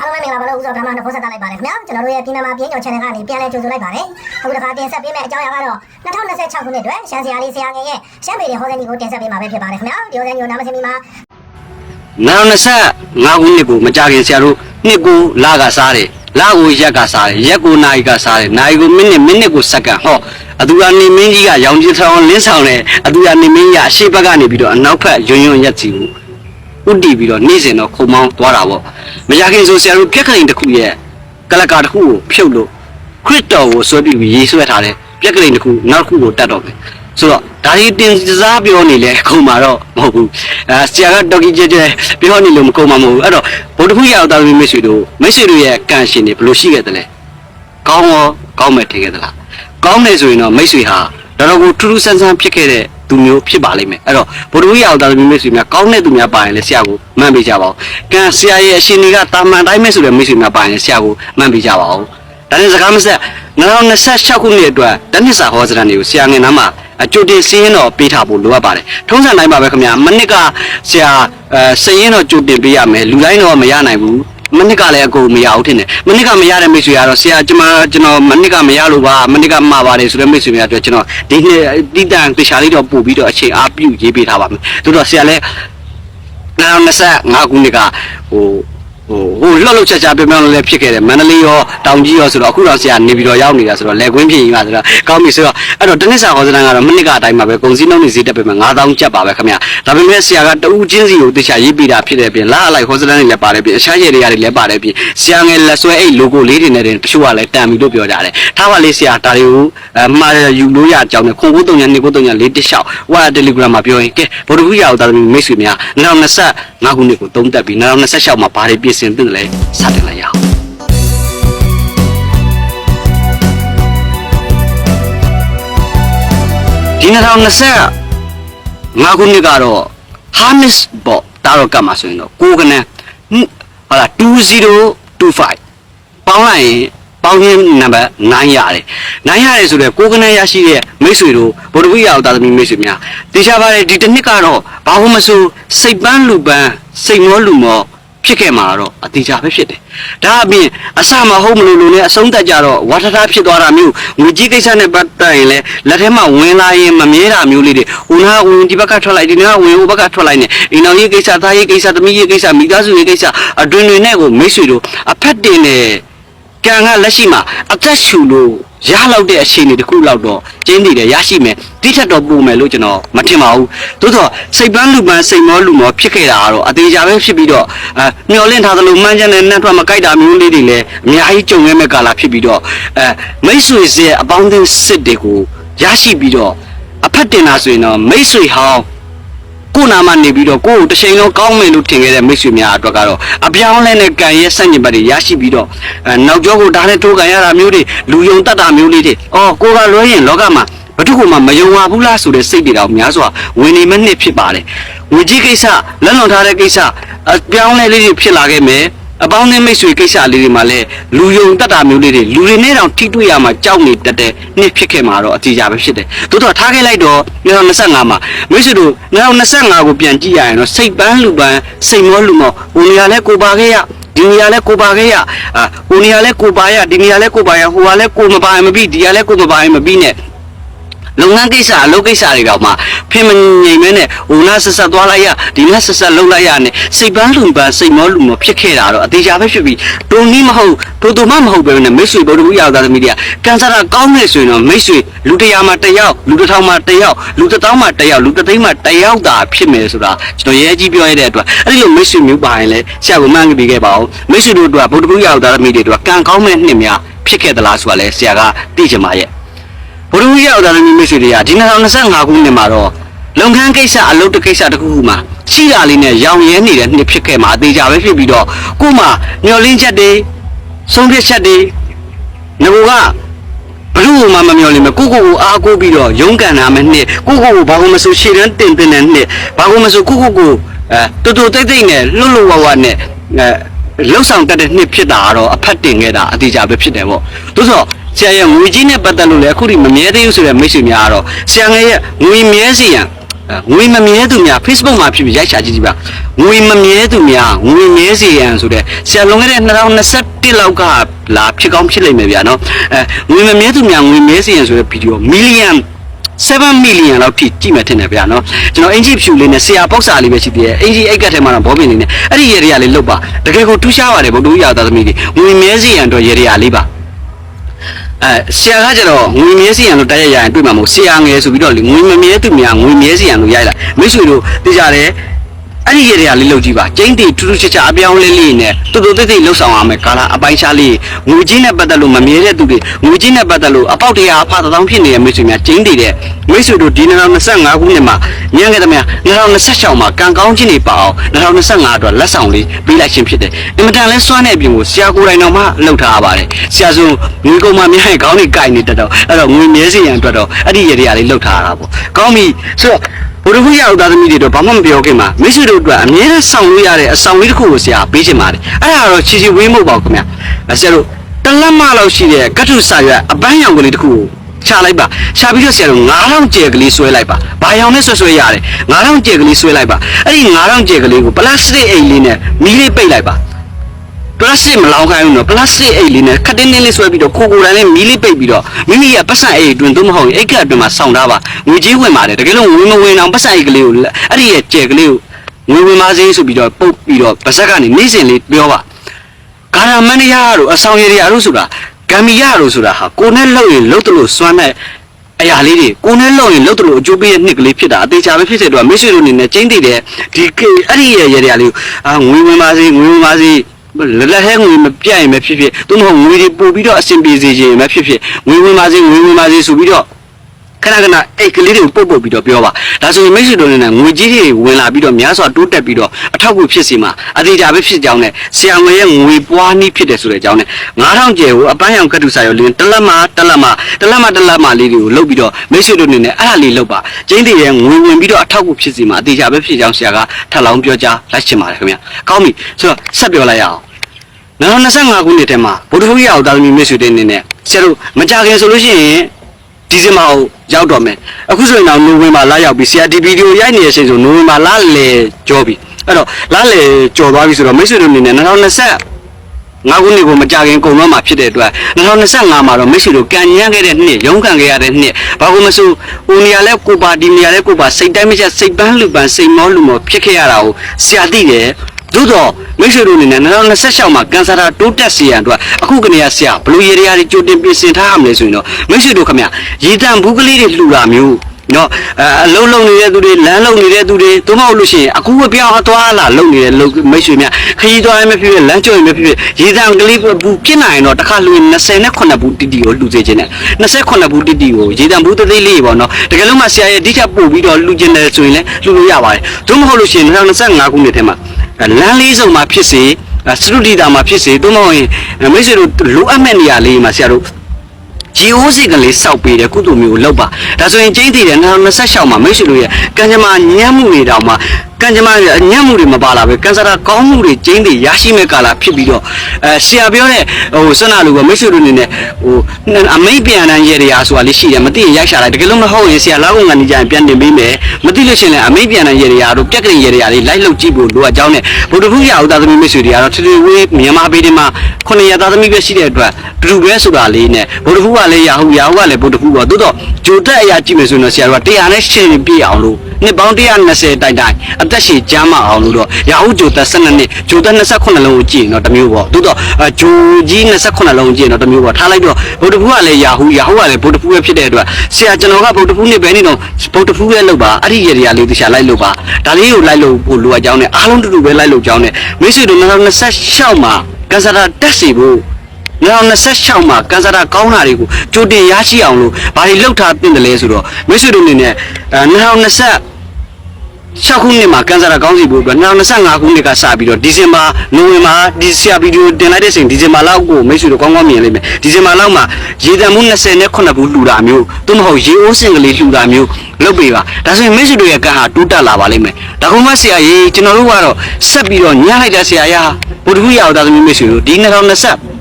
အားလုံးပဲမင်္ဂလာပါလို့ဥစ္စာကမှနှုတ်ဆက်တာလိုက်ပါတယ်ခင်ဗျာကျွန်တော်တို့ရဲ့ပြည်နာမှာပြင်းညော် channel ကနေပြန်လည်ကြိုဆိုလိုက်ပါတယ်အခုတစ်ခါတင်ဆက်ပေးမယ့်အကြောင်းအရာကတော့2026ခုနှစ်အတွက်ရှမ်းစရာလေးဆရာငယ်ရဲ့ရှမ်းပြည်နယ်ဟောစင်းကြီးကိုတင်ဆက်ပေးမှာပဲဖြစ်ပါတယ်ခင်ဗျာဒီဟောစင်းကြီးကိုနားမစင်မီမှာနောက်25ခုနှစ်ကိုမကြခင်ဆရာတို့နှစ်ကိုလကစားတယ်လကိုရက်ကစားတယ်ရက်ကိုနာရီကစားတယ်နာရီကိုမိနစ်မိနစ်ကိုစက္ကန့်ဟောအတူအနေမင်းကြီးကရောင်ကြီးထောင်လင်းဆောင်တယ်အတူအနေမင်းကြီးကအရှိဘက်ကနေပြီးတော့အနောက်ဘက်ယွန်းယွန်းရက်စီကို ဥတီပြီးတော့နေ့စဉ်တော့ခုံမောင်းသွားတာပေါ့မကြခင်ဆိုဆရာတို့ပြက်ကလေးတစ်ခုရဲ့ကလကာတစ်ခုကိုဖြုတ်လို့ခရစ်တော်ကိုဆွဲပြီးရေးဆွဲထားတယ်ပြက်ကလေးတစ်ခုနောက်တစ်ခုကိုတတ်တော့မယ်ဆိုတော့ဒါဒီတင်စားပြောနေလဲခုံမှာတော့မဟုတ်ဘူးအဲဆရာကတော်ကြီးကျကျပြောနေလို့မကုံမှာမဟုတ်ဘူးအဲ့တော့ဘုဒ္ဓဖူးရောက်သားမိတ်ဆွေတို့မိတ်ဆွေတို့ရဲ့ကံရှင်တွေဘယ်လိုရှိခဲ့တယ်လဲကောင်းရောကောင်းမဲ့ထင်ခဲ့သလားကောင်းတယ်ဆိုရင်တော့မိတ်ဆွေဟာ တော်တော်ကိုထူးထူးဆန်းဆန်းဖြစ်ခဲ့တဲ့သူမျိုးဖြစ်ပါလိမ့်မယ်အဲ့တော့ဘုဒ္ဓဖူးရောက်သားမိတ်ဆွေများကောင်းတဲ့သူများပါရင်လည်းဆရာကိုမှန်ပေးကြပါဦးကံဆရာရဲ့အရှင်တွေကတာမန်တိုင်းမဲ့ဆိုတဲ့မိတ်ဆွေများပါရင်လည်းဆရာကိုမှန်ပေးကြပါဦးဒါနဲ့စကားမဆက်2026ခုနှစ်အတွက်တနစ်စာဟောစရံတွေကိုဆရာငယ်နားမှာအကျိုးတင်စည်ရင်တော့ပေးထားဖို့လိုအပ်ပါတယ်ထုံးစံတိုင်းပါပဲခင်ဗျာမနစ်ကဆရာအဲစည်ရင်တော့ကြိုတင်ပေးရမယ်လူတိုင်းတော့မရနိုင်ဘူး မနစ်ကလည်းအကုန်မရဘူးထင်တယ်မနစ်ကမရတဲ့မိတ်ဆွေကတော့ဆရာကျွန်မကျွန်တော်မနစ်ကမရလို့ပါမနစ်ကမှာပါတယ်ဆိုတဲ့မိတ်ဆွေများအတွက်ကျွန်တော်ဒီနှစ်တိတန်တခြားလေးတော့ပို့ပြီးတော့အချိန်အားပြုရေးပေးထားပါမယ်တို့တော့ဆရာလည်း2025ခုနှစ်ကဟို ဟိုဟိုလှုပ်လှုပ်ချက်ချက်ပြောင်းပြောင်းလည်းဖြစ်ခဲ့တယ်မန္တလေးရောတောင်ကြီးရောဆိုတော့အခုတော့ဆရာနေပြီးတော့ရောက်နေတာဆိုတော့လက်ကွင်းဖြစ်ရင်ကဆိုတော့ကောင်းပြီဆိုတော့အဲ့တော့တနစ်စာဟောစတန်ကတော့မိနစ်ကအတိုင်းပါပဲကုန်စည်နှုန်းတွေဈေးတက်ပေမဲ့9000ကျပ်ပါပဲခင်ဗျာဒါပေမဲ့ဆရာကတဦးချင်းစီကိုတခြားရေးပေးတာဖြစ်တဲ့ပြင်လာအလိုက်ဟောစတန်တွေလည်းပါတယ်ပြင်အခြားရည်တွေလည်းပါတယ်ပြင်ဆရာငယ်လက်ဆွဲအဲ့ logo လေးတွေနဲ့တချို့ကလည်းတန်ပြီလို့ပြောကြတယ်ထားပါလေဆရာဒါတွေကိုအမှားယူလို့ရအကြောင်းနဲ့ခုံကိုတုံညာနေကိုတုံညာလေးတစ်လျှောက်ဝါ Telegram မှာပြောရင်ကဲဗုဒ္ဓဘုရားအောင်တာသမီးမိတ်ဆွေများ2025ခုနှစ်ကိုသုံးသက်ပြီး2026မှာဘာတွေပြင်ဆင်သင့်တယ်လဲစတင်လိုက်ရအောင်ဒီ2025ခုနှစ်ကတော့ harness ပေါ့တာတော့ကတ်မှာဆိုရင်တော့ကိုကနန်းဟုတ်လား2025ပေါင်းလိုက်ရင်ပေါင်းရင်းနံပါတ်9ရတယ်9ရတယ်ဆိုတော့ကိုကနန်းရရှိတဲ့မိတ်ဆွေတို့ဗုဒ္ဓဝိယအောင်တာသမီမိတ်ဆွေများတေချာပါတယ်ဒီတစ်နှစ်ကတော့ဘာလို့မဆိုစိတ်ပန်းလူပန်းစိတ်မောလူမော ဖြစ်ခဲ့မှာတော့အတိအကျပဲဖြစ်တယ်ဒါအပြင်အစမဟုတ်မလို့လို့နဲ့အဆုံးသက်ကြတော့ဝါထထဖြစ်သွားတာမျိုးငွေကြီးကိစ္စနဲ့ပတ်သက်ရင်လည်းလက်ထဲမှာဝင်လာရင်မမြဲတာမျိုးလေးတွေဟိုနာကဝင်ဒီဘက်ကထွက်လိုက်ဒီနာကဝင်ဟိုဘက်ကထွက်လိုက်နေအိမ်တော်ရေးကိစ္စသားရေးကိစ္စသမီးရေးကိစ္စမိသားစုရေးကိစ္စအတွင်တွေနဲ့ကိုမိတ်ဆွေတို့အဖက်တင်နေ ကံကလက်ရှိမှာအသက်ရှူလို့ရလောက်တဲ့အခြေအနေတစ်ခုလောက်တော့ကျင်းတည်တယ်ရရှိမယ်တိထက်တော့ပုံမယ်လို့ကျွန်တော်မထင်ပါဘူးသို့တော့စိတ်ပန်းလူပန်းစိတ်မောလူမောဖြစ်ခဲ့တာကတော့အသေးချာပဲဖြစ်ပြီးတော့အဲမျောလင့်ထားသလိုမှန်းချက်နဲ့နှက်ထွက်မကြိုက်တာမျိုးလေးတွေလည်းအများကြီးကြုံရမယ့်ကာလဖြစ်ပြီးတော့အဲမိတ်ဆွေရဲ့အပေါင်းအသင်းစစ်တွေကိုရရှိပြီးတော့အဖက်တင်တာဆိုရင်တော့မိတ်ဆွေဟောင်း ကိုယ်နာမနေပြီးတော့ကိုယ့်ကိုတစ်ချိန်လုံးကောင်းမယ်လို့ထင်ခဲ့တဲ့မိတ်ဆွေများအတွက်ကတော့အပြောင်းအလဲနဲ့ကံရဲ့ဆန့်ကျင်ဘက်တွေရရှိပြီးတော့အဲနောက်ကျောကိုဓာတ်နဲ့ထိုးကန်ရတာမျိုးတွေလူယုံတတ်တာမျိုးလေးတွေအော်ကိုကလွှဲရင်လောကမှာဘယ်သူမှမယုံပါဘူးလားဆိုတဲ့စိတ်တွေတော့များစွာဝင်နေမဲ့နှစ်ဖြစ်ပါတယ်ငွေကြီးကိစ္စလက်လွန်ထားတဲ့ကိစ္စအပြောင်းအလဲလေးတွေဖြစ်လာခဲ့မယ် အပေါင်းအသင်းမိတ်ဆွေကိစ္စလေးတွေမှာလည်းလူယုံတတ်တာမျိုးလေးတွေလူတွေနဲ့တောင်ထိတွေ့ရမှာကြောက်နေတတ်တဲ့နှစ်ဖြစ်ခဲ့မှာတော့အကြည့်ကြပဲဖြစ်တယ်။သို့တော့ထားခဲ့လိုက်တော့2025မှာမိတ်ဆွေတို့2025ကိုပြန်ကြည့်ရရင်တော့စိတ်ပန်းလူပန်းစိတ်မောလူမောဟိုနေရာလဲကိုပါခဲ့ရဒီနေရာလဲကိုပါခဲ့ရအာဟိုနေရာလဲကိုပါရဒီနေရာလဲကိုပါရဟိုကလဲကိုမပါရင်မပြီးဒီကလဲကိုမပါရင်မပြီးနဲ့ လုပ်ငန်းကိစ္စအလုပ်ကိစ္စတွေတော့မှဖင်မငိမ်မဲနဲ့ဟိုနာဆက်ဆက်သွားလိုက်ရဒီနာဆက်ဆက်လှုပ်လိုက်ရနဲ့စိတ်ပန်းလူပန်းစိတ်မောလူမောဖြစ်ခဲ့တာတော့အသေးချာပဲဖြစ်ပြီးတုံနီးမဟုတ်တူတူမမဟုတ်ပဲနဲ့မိတ်ဆွေဗုဒ္ဓဘုရားသားသမီးတွေကကန်ဆာတာကောင်းနေဆိုရင်တော့မိတ်ဆွေလူတရာမှာတစ်ယောက်လူတစ်ထောင်မှာတစ်ယောက်လူတစ်တောင်းမှာတစ်ယောက်လူတစ်သိန်းမှာတစ်ယောက်သာဖြစ်မယ်ဆိုတာကျွန်တော်ရဲကြီးပြောရတဲ့အတွက်အဲ့ဒီလိုမိတ်ဆွေမျိုးပါရင်လည်းဆရာကမှန်းကြည့်ခဲ့ပါဦးမိတ်ဆွေတို့အတွက်ဗုဒ္ဓဘုရားသားသမီးတွေအတွက်ကံကောင်းမဲ့နှစ်များဖြစ်ခဲ့သလားဆိုတာလည်းဆရာကသိချင်ပါရဲ့ ဘုရုရောက်တာလည်းမိတ်ဆွေတွေကဒီ2025ခုနှစ်မှာတော့လုပ်ငန်းကိစ္စအလုပ်တစ်ကိစ္စတစ်ခုခုမှာရှိတာလေးနဲ့ရောင်ရဲနေတဲ့နှစ်ဖြစ်ခဲ့မှာအသေးကြပဲဖြစ်ပြီးတော့ကို့မှာမျောလင်းချက်တွေဆုံးဖြတ်ချက်တွေငကိုကဘလို့မှမမျောလင်းမကိုကိုကိုအားကိုးပြီးတော့ရုန်းကန်နာမယ်နှစ်ကိုကိုကိုဘာလို့မဆိုရှည်တန်းတင်တင်တဲ့နှစ်ဘာလို့မဆိုကိုကိုကိုအဲတူတူတိတ်တိတ်နဲ့လွတ်လွတ်ဝဝနဲ့အဲလှုပ်ဆောင်တတ်တဲ့နှစ်ဖြစ်တာကတော့အဖက်တင်ခဲ့တာအသေးကြပဲဖြစ်တယ်ပေါ့သို့သော ဆရာရဲ့ငွေကြီးနဲ့ပတ်သက်လို့လည်းအခုထိမမြဲသေးဘူးဆိုတဲ့မိတ်ဆွေများကတော့ဆရာငယ်ရဲ့ငွေမြဲစီရန်ငွေမမြဲသူများ Facebook မှာဖြစ်ဖြစ်ရိုက်ရှာကြည့်ကြည့်ပါငွေမမြဲသူများငွေမြဲစေရန်ဆိုတဲ့ဆရာလွန်ခဲ့တဲ့2021လောက်ကလာဖြစ်ကောင်းဖြစ်လိမ့်မယ်ဗျာနော်အဲငွေမမြဲသူများငွေမြဲစေရန်ဆိုတဲ့ဗီဒီယိုမီလီယံ7 million လောက်ထိကြည့်မယ်ထင်တယ်ဗျာနော်ကျွန်တော်အင်ဂျီဖြူလေးနဲ့ဆရာပေါက်စာလေးပဲရှိသေးတယ်အင်ဂျီအိတ်ကတ်ထဲမှာတော့ဘောပင်လေးနဲ့အဲ့ဒီရေရရလေးလုတ်ပါတကယ်ကိုထူးခြားပါတယ်ဗုဒ္ဓဦးရသားသမီးတွေငွေမြဲစေရန်အတွက်ရေရရလေးပါ အဲဆရာကကျတော့ငွေမြဲစီရန်လို့တိုက်ရိုက်ရရင်တွေ့မှာမဟုတ်ဆရာငယ်ဆိုပြီးတော့လေငွေမမြဲသူများငွေမြဲစီရန်လို့ရိုက်လာမိတ်ဆွေတို့သိကြတယ် အဲ့ဒီရေတွေကလေးလောက်ကြည့်ပါကျင်းတီထူးထူးခြားခြားအပြောင်းလေးလေးနဲ့တူတူတိတ်တိတ်လှုပ်ဆောင်အောင်မယ်ကာလာအပိုင်းခြားလေးငွေကြီးနဲ့ပတ်သက်လို့မမြဲတဲ့သူတွေငွေကြီးနဲ့ပတ်သက်လို့အပေါက်တရားအဖသတောင်းဖြစ်နေတဲ့မိတ်ဆွေများကျင်းတီတဲ့မိတ်ဆွေတို့ဒီ2025ခုနှစ်မှာညံခဲ့တဲ့မြ2026မှာကံကောင်းခြင်းတွေပါအောင်2025အတွက်လက်ဆောင်လေးပေးလိုက်ခြင်းဖြစ်တယ်အင်မတန်လဲစွမ်းတဲ့အပြင်ကိုဆရာကိုယ်တိုင်တော်မှလှုပ်ထားရပါတယ်ဆရာဆိုငွေကုန်မှများရင်ခေါင်းတွေကိုက်နေတတ်တော့အဲ့တော့ငွေမြဲစီရန်အတွက်တော့အဲ့ဒီရေတွေကလေးလှုပ်ထားရတာပေါ့ကောင်းပြီဆိုတော့ ဘုရားဖူးရဥသားသမီးတွေတော့ဘာမှမပြောခင်မှာမိတ်ဆွေတို့အတွက်အမြဲတမ်းဆောင်လို့ရတဲ့အဆောင်လေးတစ်ခုကိုဆရာပေးချင်ပါတယ်အဲ့ဒါတော့ချီချီဝေးမို့ပါဘူးခင်ဗျာဆရာတို့တလက်မလောက်ရှိတဲ့ကတ္ထုစာရွက်အပန်းရောင်ကလေးတစ်ခုကိုချလိုက်ပါရှာပြီးတော့ဆရာတို့9000ကျယ်ကလေးဆွဲလိုက်ပါဘာရောင်နဲ့ဆွဲဆွဲရတယ်9000ကျယ်ကလေးဆွဲလိုက်ပါအဲ့ဒီ9000ကျယ်ကလေးကိုပလတ်စတစ်အိတ်လေးနဲ့မီးလေးပိတ်လိုက်ပါ ပလတ်စတစ်မလောင်းခိုင်းဘူးနော်ပလတ်စတစ်အိတ်လေးနဲ့ခက်တင်းတင်းလေးဆွဲပြီးတော့ကိုကိုတိုင်နဲ့မီးလေးပိတ်ပြီးတော့မိမိရဲ့ပတ်စံအိတ်အတွင်းသို့မဟုတ်ရင်အိတ်ကအတွင်းမှာဆောင်းထားပါငွေကြေးဝင်ပါတယ်တကယ်လို့ငွေမဝင်အောင်ပတ်စံအိတ်ကလေးကိုအဲ့ဒီရဲ့ကျဲကလေးကိုငွေဝင်ပါစေဆိုပြီးတော့ပုတ်ပြီးတော့ပါဇက်ကနေနေ့စဉ်လေးပြောပါကာရမန်နီယာတို့အဆောင်ရည်ရတို့ဆိုတာဂမ်ဘီယာတို့ဆိုတာဟာကိုနဲ့လှုပ်ရင်လှုပ်တယ်လို့စွမ်းတဲ့အရာလေးတွေကိုနဲ့လှုပ်ရင်လှုပ်တယ်လို့အကျိုးပေးတဲ့နှစ်ကလေးဖြစ်တာအသေးချာပဲဖြစ်တဲ့အတွက်မိတ်ဆွေတို့အနေနဲ့ကျင်းတည်တဲ့ဒီအဲ့ဒီရဲ့ရရလေးကိုအာငွေဝင်ပါစေငွေဝင်ပါစေ လက်လက်ဟဲငွေမပြတ်ရင်မဖြစ်ဖြစ်သို့မဟုတ်ငွေတွေပို့ပြီးတော့အဆင်ပြေစေခြင်းမဖြစ်ဖြစ်ငွေဝင်ပါစေငွေဝင်ပါစေဆိုပြီးတော့ခဏခဏအိတ်ကလေးတွေကိုပုတ်ပုတ်ပြီးတော့ပြောပါဒါဆိုရင်မိတ်ဆွေတို့နဲ့ငွေကြီးတွေဝင်လာပြီးတော့များစွာတိုးတက်ပြီးတော့အထောက်အကူဖြစ်စီမှာအသေးချာပဲဖြစ်ကြောင်းနဲ့ဆရာငွေရဲ့ငွေပွားနည်းဖြစ်တယ်ဆိုတဲ့အကြောင်းနဲ့9000ကျယ်ကိုအပန်းရောင်ကတ်တူစာရောလင်းတလက်မတလက်မတလက်မတလက်မလေးတွေကိုလုတ်ပြီးတော့မိတ်ဆွေတို့အနေနဲ့အဲ့ဒါလေးလုတ်ပါကျင်းတည်ရဲ့ငွေဝင်ပြီးတော့အထောက်အကူဖြစ်စီမှာအသေးချာပဲဖြစ်ကြောင်းဆရာကထပ်လောင်းပြောကြားလိုက်ချင်ပါတယ်ခင်ဗျာကောင်းပြီဆိုတော့ဆက်ပြောလိုက်ရအောင် 2025ခုနှစ်ထဲမှာဗုဒ္ဓဟူးရအောင်တာသမီမိတ်ဆွေတွေအနေနဲ့ဆရာတို့မကြခင်ဆိုလို့ရှိရင်ဒီဇင်ဘာကိုရောက်တော့မယ်အခုဆိုရင်တော့နိုဝင်ဘာလရောက်ပြီဆရာဒီဗီဒီယိုရိုက်နေတဲ့အချိန်ဆိုနိုဝင်ဘာလလေကြောပြီအဲ့တော့လလေကြောသွားပြီဆိုတော့မိတ်ဆွေတို့အနေနဲ့2020ငါးခုနှစ်ကိုမကြခင်ကုန်တော့မှာဖြစ်တဲ့အတွက်2025မှာတော့မိတ်ဆွေတို့ကံညံ့ခဲ့တဲ့နှစ်ရုန်းကန်ခဲ့ရတဲ့နှစ်ဘာလို့မဆိုဦးနေရာလဲကိုပါဒီနေရာလဲကိုပါစိတ်တိုင်းမချက်စိတ်ပန်းလူပန်းစိတ်မောလူမောဖြစ်ခဲ့ရတာကိုဆရာသိတယ် သို့တော့မိတ်ဆွေတို့အနေနဲ့2026မှာကန်ဆာတာတိုးတက်စေရန်အတွက်အခုကနေရဆရာဘလူရေရာတွေကြိုတင်ပြင်ဆင်ထားရမလဲဆိုရင်တော့မိတ်ဆွေတို့ခင်ဗျရေတံဘူးကလေးတွေလှူတာမျိုး နော်အဲအလုံးလုံးနေတဲ့သူတွေလမ်းလုံးနေတဲ့သူတွေသို့မဟုတ်လို့ရှိရင်အခုအပြောင်းအသွားလာလုံနေတဲ့လုံမိတ်ဆွေများခရီးသွားရင်မဖြစ်ဖြစ်လမ်းကျော်ရင်မဖြစ်ဖြစ်ရေတံကလေးဘူးဖြစ်နိုင်ရင်တော့တစ်ခါလှူရင်28ဘူးတီတီကိုလှူစေခြင်းနဲ့28ဘူးတီတီကိုရေတံဘူးသေးသေးလေးပေါ့နော်တကယ်လို့မှဆရာရဲ့ဒီချက်ပို့ပြီးတော့လှူခြင်းတယ်ဆိုရင်လည်းလှူလို့ရပါတယ်သို့မဟုတ်လို့ရှိရင်2025ခုနှစ်ထဲမှာလမ်းလေးစုံမှာဖြစ်စေစတုဒီတာမှာဖြစ်စေသို့မဟုတ်ရင်မိတ်ဆွေတို့လိုအပ်မဲ့နေရာလေးမှာဆရာတို့ ဂျီအိုးစိတ်ကလေးစောက်ပေးတယ်ကုသိုလ်မျိုးကိုလောက်ပါဒါဆိုရင်ကျင်းတည်တယ်2026မှာမိတ်ဆွေတို့ရဲ့ကံကြမ္မာညံ့မှုတွေတောင်မှ ကံကြမ္မာညံ့မှုတွေမပါလာပဲကံစားတာကောင်းမှုတွေကျင်းတည်ရရှိမဲ့ကာလဖြစ်ပြီးတော့အဲဆရာပြောတဲ့ဟိုစနလူကမိတ်ဆွေတို့အနေနဲ့ဟိုအမိတ်ပြန်တန်းရေရာဆိုတာလေးရှိတယ်မသိရင်ရိုက်ရှာလိုက်တကယ်လို့မဟုတ်ရင်ဆရာလောက်ကနေကြရင်ပြန်တင်ပေးမယ်မသိလို့ရှိရင်လည်းအမိတ်ပြန်တန်းရေရာတို့ပြက်ကလေးရေရာလေးလိုက်လုပ်ကြည့်ဖို့လိုအပ်ကြောင်းနဲ့ဗုဒ္ဓဖူးရဥသားသမီးမိတ်ဆွေတွေကတော့ထွေထွေဝေးမြန်မာပြည်တွေမှာခုနှစ်ရသားသမီးပဲရှိတဲ့အတွက်တူတူပဲဆိုတာလေးနဲ့ဗုဒ္ဓဖူးကလည်းရာဟုရာဟုကလည်းဗုဒ္ဓဖူးပေါ့သို့တော့ဂျိုတက်အရာကြည့်မယ်ဆိုရင်တော့ဆရာတို့ကတရားနဲ့ရှင်းပြည့်အောင်လို့ နှစ်ပေါင်း120တိုင်တိုင်အသက်ရှည်ကျမ်းမအောင်လို့တော့ရာဟုဂျိုတက်12နှစ်ဂျိုတက်28လုံးကိုကြည့်ရင်တော့တစ်မျိုးပေါ့သို့တော့ဂျိုကြီး28လုံးကြည့်ရင်တော့တစ်မျိုးပေါ့ထားလိုက်တော့ဗုဒ္ဓဖူးကလည်းရာဟုရာဟုကလည်းဗုဒ္ဓဖူးပဲဖြစ်တဲ့အတွက်ဆရာကျွန်တော်ကဗုဒ္ဓဖူးနှစ်ပဲနေတော့ဗုဒ္ဓဖူးပဲလုပ်ပါအဲ့ဒီရေရာလေးတခြားလိုက်လုပ်ပါဒါလေးကိုလိုက်လို့ဖို့လိုအပ်ကြောင်းနဲ့အားလုံးတူတူပဲလိုက်လို့ကြောင်းနဲ့မိတ်ဆွေတို့2026မှာကန်ဆာတာတက်စီဖို့2026မှာကန်ဆာတာကောင်းတာတွေကိုကြိုတင်ရရှိအောင်လို့ဘာတွေလှုပ်ထားတင်တယ်လဲဆိုတော့မိတ်ဆွေတို့အနေနဲ့အဲ2020 6ခုနှစ်မှာကန်ဆာတာကောင်းစီဖို့အတွက်2025ခုနှစ်ကစပြီးတော့ဒီဇင်ဘာနိုဝင်ဘာဒီဆရာဗီဒီယိုတင်လိုက်တဲ့ချိန်ဒီဇင်ဘာလောက်ကိုမိတ်ဆွေတို့ကောင်းကောင်းမြင်လိမ့်မယ်ဒီဇင်ဘာလောက်မှာရေတံမှု29ဘူးလှူတာမျိုးသို့မဟုတ်ရေအိုးစင်ကလေးလှူတာမျိုးလုပ်ပေးပါဒါဆိုရင်မိတ်ဆွေတို့ရဲ့ကံဟာတိုးတက်လာပါလိမ့်မယ်ဒါကုမဆရာကြီးကျွန်တော်တို့ကတော့ဆက်ပြီးတော့ညှလိုက်တဲ့ဆရာရဗုဒ္ဓဟူရအောင်သားသမီးမိတ်ဆွေတို့ဒီ2020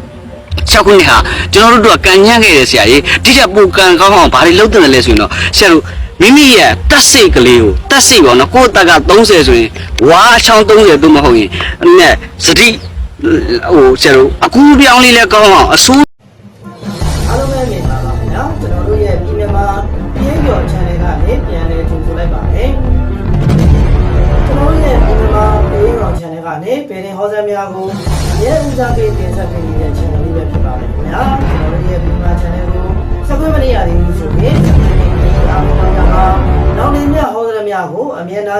6ခုနှစ်ဟာကျွန်တော်တို့တို့ကကံညံ့ခဲ့တဲ့ဆရာကြီးဒီချက်ပူကံကောင်းအောင်ဘာတွေလုပ်တယ်လဲဆိုရင်တော့ဆရာတို့ မိမိရဲ့တက်စိတ်ကလေးကိုတက်စိတ်ပေါ့နော်ကိုယ့်တက်က30ဆိုရင်ဝါအချောင်း30သို့မဟုတ်ရင်နဲ့စတိဟိုဆရာတို့အကူပြောင်းလေးလည်းကောင်းအောင်အဆိုး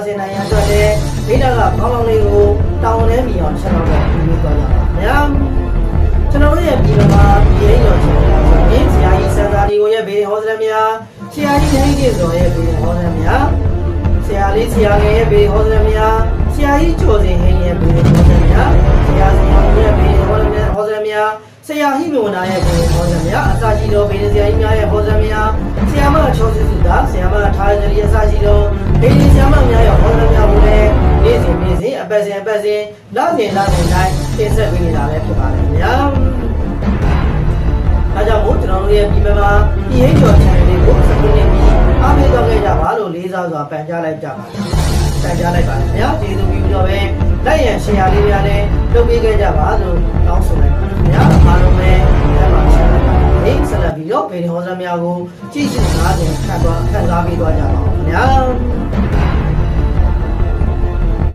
ကိုအမြဲနားဆင်နိုင်ရန်အတွက်လည်းဒိတာကကောင်းကောင်းလေးကိုတောင်းလဲမိအောင်ဆက်တော့ပြီးပြီးသွားကြပါခင်ဗျာကျွန်တော်တို့ရဲ့ပြည်တော်မှာပြည်ရင်တော်ချင်းဆိုရင်ဆရာကြီးစံသာဒီကိုရဲ့ဘေးဟောစရမြာဆရာကြီးနိုင်ကြီးဆိုရဲ့ဘေးဟောစရမြာဆရာလေးဆရာငယ်ရဲ့ဘေးဟောစရမြာဆရာကြီးကျော်စင်ဟင်းရဲ့ဘေးဟောစရမြာဆရာဆရာရဲ့ဘေးဟောစရမြာဟောစရမြာဆရာဟိမဝနာရဲ့ဘေးဟောစရမြာအစာရှိတော်ဘေးဆရာကြီးများရဲ့ဟောစရမြာဆရာမချောစစ်စုတာဆရာမထားကြရီအစာရှိတော် ဘေးဆရာမများရဲ့ဟောစရမြာကိုလည်းနေ့စဉ်နေ့စဉ်အပတ်စဉ်အပတ်စဉ်နောက်စဉ်နောက်စဉ်တိုင်းတင်ဆက်ပေးနေတာလည်းဖြစ်ပါတယ်ခင်ဗျာဒါကြောင့်မို့ကျွန်တော်တို့ရဲ့ပြည်မမှာပြည်ဟိကျော် channel လေးကို subscribe ပြီးအားပေးတော့ခဲ့ကြပါလို့လေးစားစွာပန်ကြားလိုက်ကြပါတယ်။ပန်ကြားလိုက်ပါတယ်ခင်ဗျာ။ကျေးဇူးပြုပြီးတော့ပဲလိုက်ရန် share လေးများလည်းလုပ်ပေးခဲ့ကြပါလို့တောင်းဆိုလိုက်ပါတယ်ခင်ဗျာ။အားလုံးပဲလက်ပါ share လို က်ပါမယ်။ဆက်လက်ပြီးတော့ဗီဒီယိုဟောစများကိုကြည့်ရှုနားဆင်ခံသွားခံစားပေးသွားကြပါဦးခင်ဗျာ။